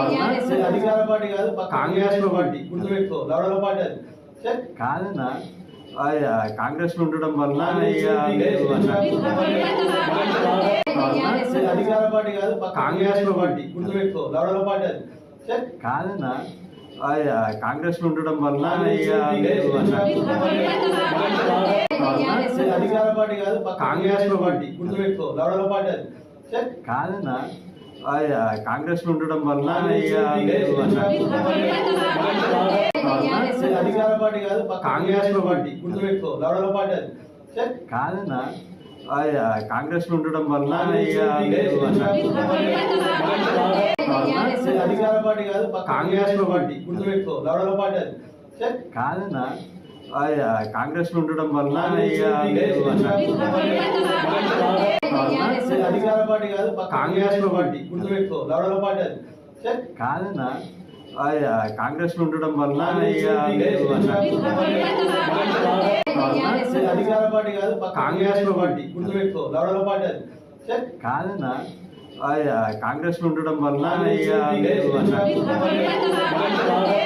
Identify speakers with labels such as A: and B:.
A: అది అధికార పార్టీ కాదు పక్క
B: కాంగ్రెస్
A: పార్టీ గుర్తుపెట్టుకో లవడల పార్టీ అది.
B: కాదన్నా కాంగ్రెస్లో ఉండడం వల్ల
A: అధికార పార్టీ కాదు పక్క
B: కాంగ్రెస్
A: పార్టీ గుర్తుపెట్టుకో లవడల పార్టీ అది చెక్.
B: కాదన్నా కాంగ్రెస్లో ఉండడం వల్ల
A: అధికార పార్టీ కాదు పక్క
B: కాంగ్రెస్
A: పార్టీ గుర్తుపెట్టుకో లవడల పార్టీ అది చెక్.
B: కాదన్నా కాంగ్రెస్లో ఉండడం వల్ల కాంగ్రెస్
A: పార్టీ.
B: కాదన్నా కాంగ్రెస్లో ఉండడం వల్ల కాంగ్రెస్
A: కాంగ్రెస్ పార్టీ.
B: కాదన్నా కాంగ్రెస్లో ఉండడం వల్ల
A: అధికార పార్టీ కాదు పక్క
B: కాంగ్రెస్
A: పార్టీ గుర్తుపెట్టుకో లవడల పార్టీ అది.
B: కాదన్నా కాంగ్రెస్లో ఉండడం వల్ల
A: అధికార పార్టీ కాదు పక్క
B: కాంగ్రెస్
A: పార్టీ గుర్తుపెట్టుకో లవడల పార్టీ అది.
B: కాదన్నా కాంగ్రెస్లో ఉండడం వల్ల